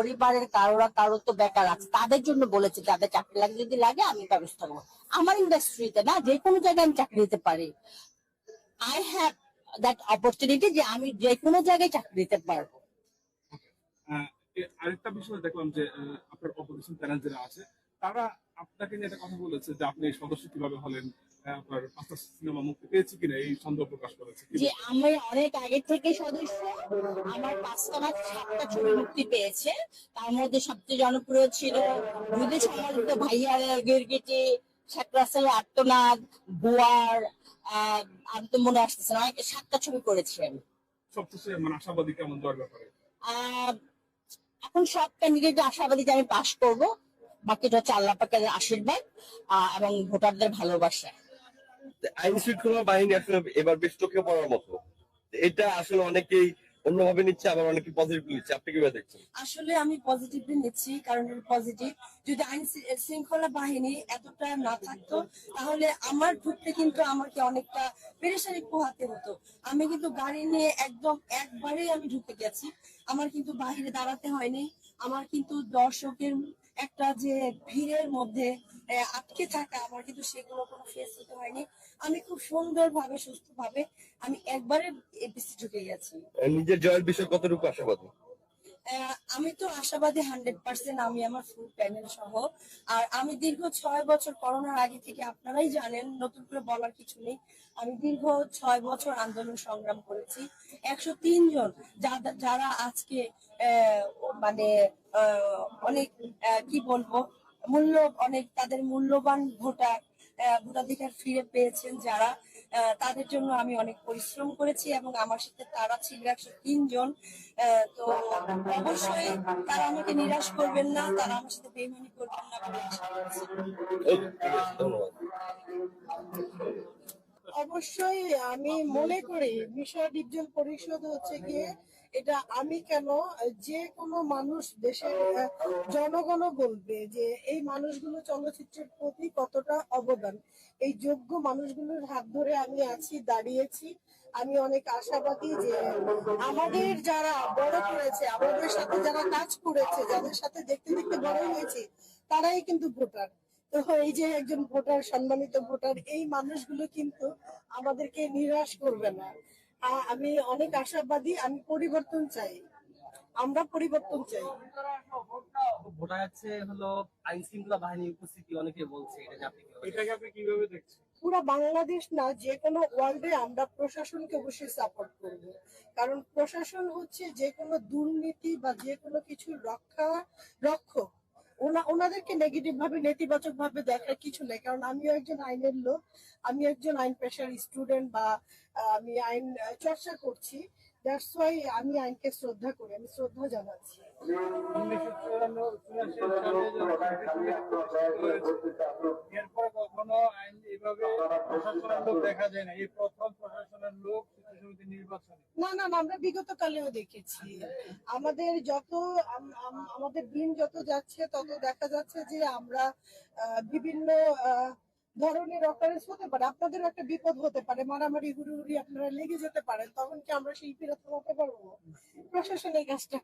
পরিবারের কারোরা কারও তো বেকার আছে। তাদের জন্য বলেছে যাদের চাকরি লাগে যদি লাগে, আমি ব্যবস্থা করব আমার ইন্ডাস্ট্রিতে না, যে কোনো জায়গায় আমি চাকরি দিতে পারি। আই হ্যাভ দ্যাট অপরচুনিটি যে, আমি যে কোনো জায়গায় চাকরি দিতে পারব। আরেকটা বিষয় দেখলাম যে আপনার অপোজিশন প্যানেল যারা আছে, তারা আপনাকে নিয়ে একটা কথা বলেছে যে, আপনি সদস্য কীভাবে হলেন? সিনেমা মুক্তি পেয়েছে কিনা এই সন্দেহ প্রকাশ করেছে যে আমি অনেক আগে থেকে সদস্য আমার পাঁচটা সাতটা ছবি মুক্তি পেয়েছে। তার মধ্যে সবচেয়ে জনপ্রিয় ছিল দুধে সমালোচিত ভাইয়ার গিরগিটি শেখ রাসেল আত্মনাদ বুয়ার আমি তো মনে আসতেছে না সাতটা ছবি করেছি আমি সবচেয়ে মানে আশাবাদী কেমন ব্যাপারে? আহ, এখন সব ক্যান্ডিডেট আশাবাদী যে আমি পাশ করব বাকিটা হচ্ছে আল্লাহ পাকের আশীর্বাদ এবং ভোটারদের ভালোবাসা। আইন শৃঙ্খলা বাহিনী আসলে এবার বেশ চোখে পড়ার মতো। এটা আসলে অনেকেই অন্যভাবে নিচ্ছে, আবার অনেকে নিচ্ছে। আপনি কীভাবে দেখছেন? আসলে আমি পজিটিভলি নিচ্ছি, কারণ পজিটিভ যদি আইন শৃঙ্খলা বাহিনী এতটা না থাকতো, তাহলে আমার ঢুকতে কিন্তু আমাকে অনেকটা পেরেশানি পোহাতে হতো। আমি কিন্তু গাড়ি নিয়ে একদম একবারেই আমি ঢুকে গেছি। আমার কিন্তু বাইরে দাঁড়াতে হয়নি। আমার কিন্তু দর্শকের একটা যে ভিড়ের মধ্যে আটকে থাকা আমার কিন্তু সেগুলো কোনো ফেস হতে হয়নি। আমি খুব সুন্দরভাবে সুস্থভাবে আমি একবারে এপিসি ঢুকে গেছি। নিজের জয়ের বিষয়ে কতটুকু আশাবাদী? আমি তো আশাবাদী হান্ড্রেড পার্সেন্ট আমি আমার ফুল প্যানেল সহ। আর আমি দীর্ঘ ছয় বছর করোনার আগে থেকে আপনারাই জানেন নতুন করে বলার কিছু নেই আমি দীর্ঘ ছয় বছর আন্দোলন সংগ্রাম করেছি। একশো তিন জন যারা আজকে আহ, মানে আহ, অনেক কি বলব মূল্য অনেক তাদের মূল্যবান ভোটার ভোটাধিকার ফিরে পেয়েছেন যারা তাদের জন্য আমি অনেক পরিশ্রম করেছি এবং আমার সাথে তারা ছিল একশো তিনজন তো অবশ্যই তারা আমাকে নিরাশ করবেন না তারা আমার সাথে বেইমানি করবেন না অবশ্যই আমি মনে করি বিষয় ডিভিশন পরিষদ হচ্ছে গিয়ে এটা আমি কেন, যে কোনো মানুষ দেশের জনগণও বলবে যে এই মানুষগুলো চলচ্চিত্রের প্রতি কতটা অবদান। এই যোগ্য মানুষগুলোর হাত ধরে আমি আছি, দাঁড়িয়েছি। আমি অনেক আশাবাদী যে আমাদের যারা বড় করেছে, আমাদের সাথে যারা কাজ করেছে, যাদের সাথে দেখতে দেখতে বড় হয়েছে, তারাই কিন্তু ভোটার। তো এই যে একজন ভোটার, সম্মানিত ভোটার, এই মানুষগুলো কিন্তু আমাদেরকে নিরাশ করবে না। আমি অনেক আশাবাদী আমি পরিবর্তন চাই। আমরা পরিবর্তন চাই। ভোটা যাচ্ছে হলো আইন শৃঙ্খলা বাহিনীর উপস্থিতি অনেকে বলছে এটা আপনি এটাকে আপনি কীভাবে দেখছেন? পুরা বাংলাদেশ না যে কোনো ওয়ার্ল্ডে আমরা প্রশাসনকে অবশ্যই সাপোর্ট করব। কারণ প্রশাসন হচ্ছে যে কোনো দুর্নীতি বা যে কোনো কিছুর রক্ষা রক্ষক। ওনাদেরকে নেগেটিভ ভাবে, নেতিবাচক ভাবে দেখার কিছু নেই। কারণ আমিও একজন আইনের লোক আমি একজন আইন পেশার স্টুডেন্ট বা আমি আইন চর্চা করছি। দ্যাটস ওয়াই আমি আইনকে শ্রদ্ধা করি, আমি শ্রদ্ধা জানাচ্ছি। এরপর কখনো আইন এইভাবে প্রশাসনের লোক দেখা যায় না। এই প্রথম প্রশাসনের লোক না না আমরা বিগত কালেও দেখেছি। আমাদের যত আম- আম- আমাদের দিন যত যাচ্ছে তত দেখা যাচ্ছে যে আমরা বিভিন্ন ধরনের অকারেন্স হতে পারে। আপনাদের একটা বিপদ হতে পারে। মারামারি হুড়ুহুড়ি আপনারা লেগে যেতে পারেন। তখন কি আমরা শিল্পীরা থামাতে পারব? প্রশাসন এই কাজটা